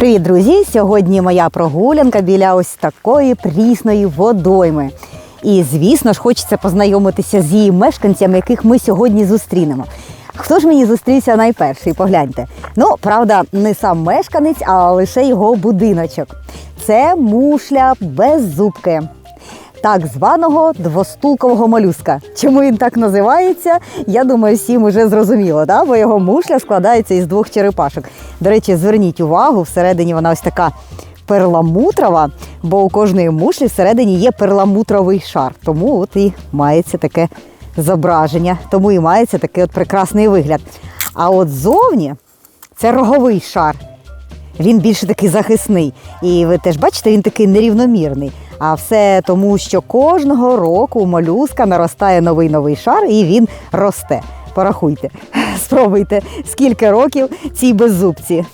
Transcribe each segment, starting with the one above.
Привіт, друзі! Сьогодні моя прогулянка біля ось такої прісної водойми. І, звісно ж, хочеться познайомитися з її мешканцями, яких ми сьогодні зустрінемо. Хто ж мені зустрівся найперший? Погляньте. Ну, правда, не сам мешканець, а лише його будиночок. Це мушля без зубки. Так званого двостулкового молюска. Чому він так називається? Я думаю, всім уже зрозуміло, да? бо його мушля складається із двох черепашок. До речі, зверніть увагу, всередині вона ось така перламутрова, бо у кожної мушлі всередині є перламутровий шар. Тому от і мається таке зображення, тому і мається такий от прекрасний вигляд. А от зовні це роговий шар. Він більше такий захисний. І ви теж бачите, він такий нерівномірний. А все тому, що кожного року молюска наростає новий новий шар і він росте. Порахуйте, спробуйте, скільки років цій беззубці.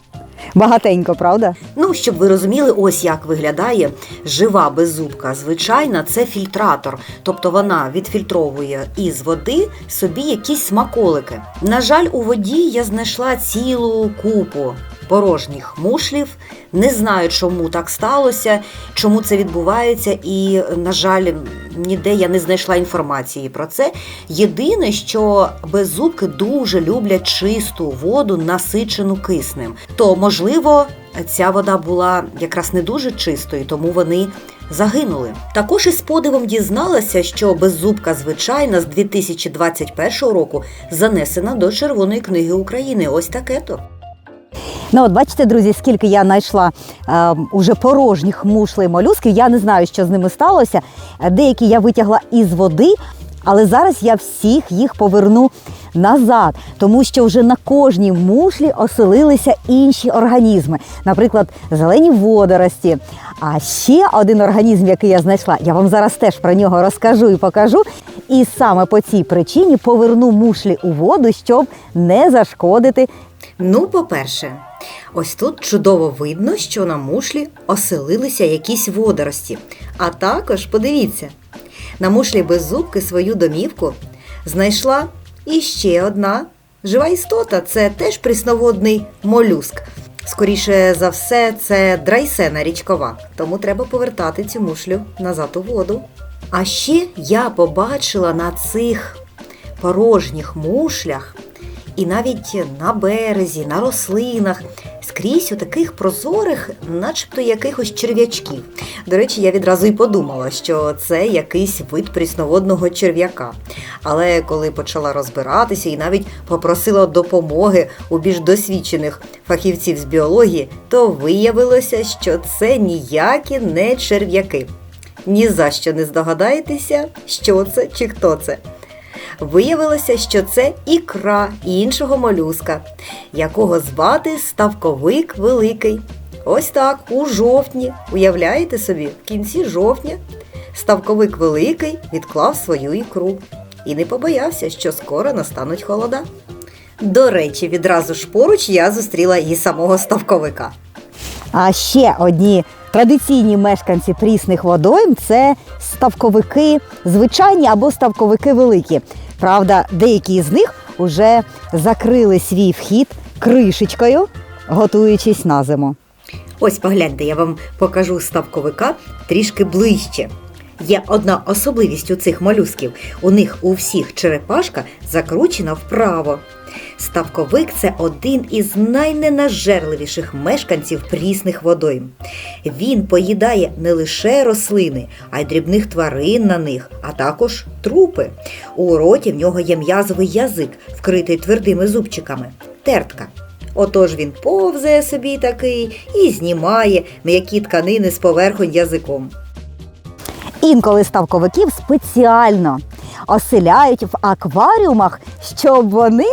Багатенько, правда? Ну, щоб ви розуміли, ось як виглядає жива беззубка. Звичайна, це фільтратор, тобто вона відфільтровує із води собі якісь смаколики. На жаль, у воді я знайшла цілу купу порожніх мушлів. Не знаю, чому так сталося, чому це відбувається, і, на жаль, ніде я не знайшла інформації про це. Єдине, що беззубки дуже люблять чисту воду, насичену киснем. То, можливо, ця вода була якраз не дуже чистою, тому вони загинули. Також із подивом дізналася, що беззубка звичайна з 2021 року занесена до Червоної книги України. Ось таке то. Ну, от бачите, друзі, скільки я знайшла е, уже порожніх мушлей молюсків. Я не знаю, що з ними сталося. Е, Деякі я витягла із води, але зараз я всіх їх поверну назад, тому що вже на кожній мушлі оселилися інші організми, наприклад, зелені водорості. А ще один організм, який я знайшла, я вам зараз теж про нього розкажу і покажу. І саме по цій причині поверну мушлі у воду, щоб не зашкодити Ну, по-перше, ось тут чудово видно, що на мушлі оселилися якісь водорості. А також, подивіться, на мушлі беззубки свою домівку знайшла іще одна жива істота це теж прісноводний молюск. Скоріше за все, це драйсена річкова, тому треба повертати цю мушлю назад у воду. А ще я побачила на цих порожніх мушлях і навіть на березі, на рослинах, скрізь у таких прозорих, начебто якихось черв'ячків. До речі, я відразу й подумала, що це якийсь вид прісноводного черв'яка. Але коли почала розбиратися і навіть попросила допомоги у більш досвідчених фахівців з біології, то виявилося, що це ніякі не черв'яки. Ні за що не здогадаєтеся, що це чи хто це. Виявилося, що це ікра іншого молюска, якого звати Ставковик Великий. Ось так, у жовтні, уявляєте собі, в кінці жовтня Ставковик Великий відклав свою ікру і не побоявся, що скоро настануть холода. До речі, відразу ж поруч я зустріла і самого ставковика. А ще одні традиційні мешканці прісних водойм це ставковики звичайні або ставковики великі. Правда, деякі з них вже закрили свій вхід кришечкою, готуючись на зиму. Ось погляньте, я вам покажу ставковика трішки ближче. Є одна особливість у цих молюсків. У них у всіх черепашка закручена вправо. Ставковик це один із найненажерливіших мешканців прісних водойм. Він поїдає не лише рослини, а й дрібних тварин на них, а також трупи. У роті в нього є м'язовий язик, вкритий твердими зубчиками тертка. Отож він повзає собі такий і знімає м'які тканини з поверхонь язиком. Інколи ставковиків спеціально оселяють в акваріумах, щоб вони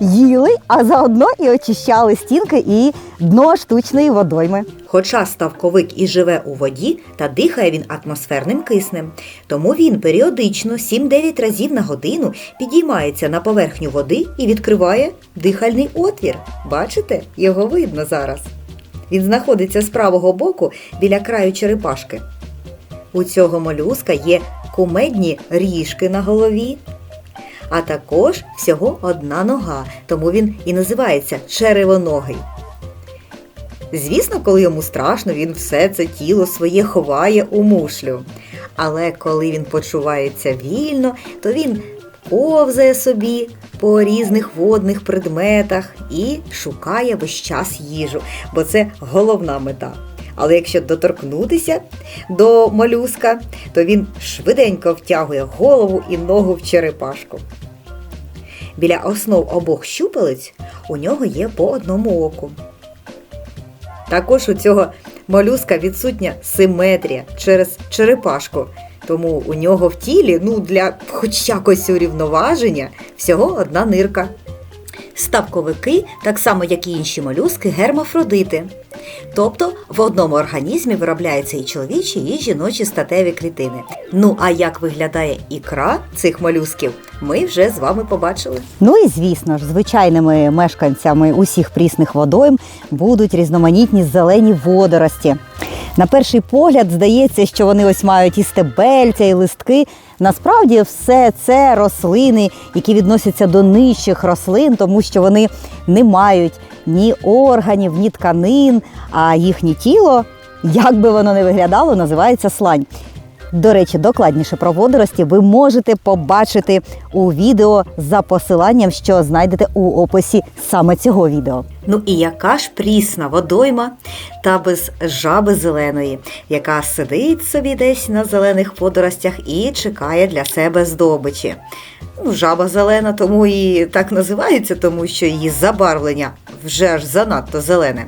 їли, а заодно і очищали стінки і дно штучної водойми. Хоча ставковик і живе у воді, та дихає він атмосферним киснем. Тому він періодично 7-9 разів на годину підіймається на поверхню води і відкриває дихальний отвір. Бачите, його видно зараз. Він знаходиться з правого боку біля краю черепашки. У цього молюска є кумедні ріжки на голові, а також всього одна нога, тому він і називається черевоногий. Звісно, коли йому страшно, він все це тіло своє ховає у мушлю. Але коли він почувається вільно, то він повзає собі по різних водних предметах і шукає весь час їжу, бо це головна мета. Але якщо доторкнутися до молюска, то він швиденько втягує голову і ногу в черепашку. Біля основ обох щупалець у нього є по одному оку. Також у цього молюска відсутня симетрія через черепашку, тому у нього в тілі, ну для хоч якось урівноваження, всього одна нирка. Ставковики, так само як і інші молюски, гермафродити. Тобто в одному організмі виробляються і чоловічі, і жіночі статеві клітини. Ну а як виглядає ікра цих молюсків, ми вже з вами побачили. Ну і звісно ж, звичайними мешканцями усіх прісних водойм будуть різноманітні зелені водорості. На перший погляд здається, що вони ось мають і стебельця, і листки. Насправді все це рослини, які відносяться до нижчих рослин, тому що вони не мають ні органів, ні тканин, а їхнє тіло, як би воно не виглядало, називається слань. До речі, докладніше про водорості ви можете побачити у відео за посиланням, що знайдете у описі саме цього відео. Ну і яка ж прісна водойма та без жаби зеленої, яка сидить собі десь на зелених водоростях і чекає для себе здобичі. Ну, жаба зелена, тому і так називається, тому що її забарвлення вже аж занадто зелене.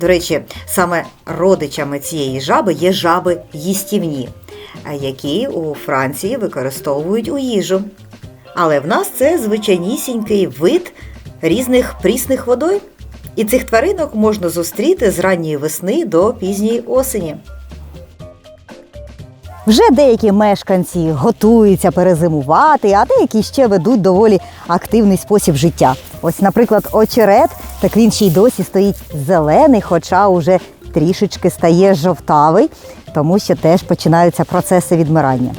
До речі, саме родичами цієї жаби є жаби їстівні, які у Франції використовують у їжу. Але в нас це звичайнісінький вид різних прісних водой. І цих тваринок можна зустріти з ранньої весни до пізньої осені. Вже деякі мешканці готуються перезимувати, а деякі ще ведуть доволі активний спосіб життя. Ось, наприклад, очерет, так він ще й досі стоїть зелений, хоча уже трішечки стає жовтавий, тому що теж починаються процеси відмирання.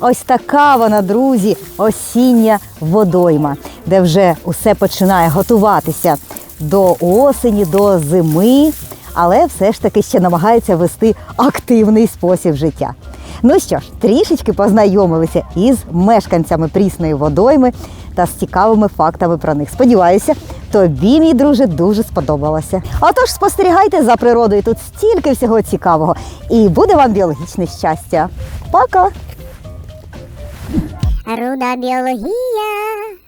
Ось така вона, друзі, осіння водойма, де вже усе починає готуватися до осені, до зими, але все ж таки ще намагається вести активний спосіб життя. Ну що ж, трішечки познайомилися із мешканцями прісної водойми та з цікавими фактами про них. Сподіваюся, тобі, мій друже, дуже сподобалося. Отож, спостерігайте за природою. Тут стільки всього цікавого. І буде вам біологічне щастя. Пока! Руда біологія.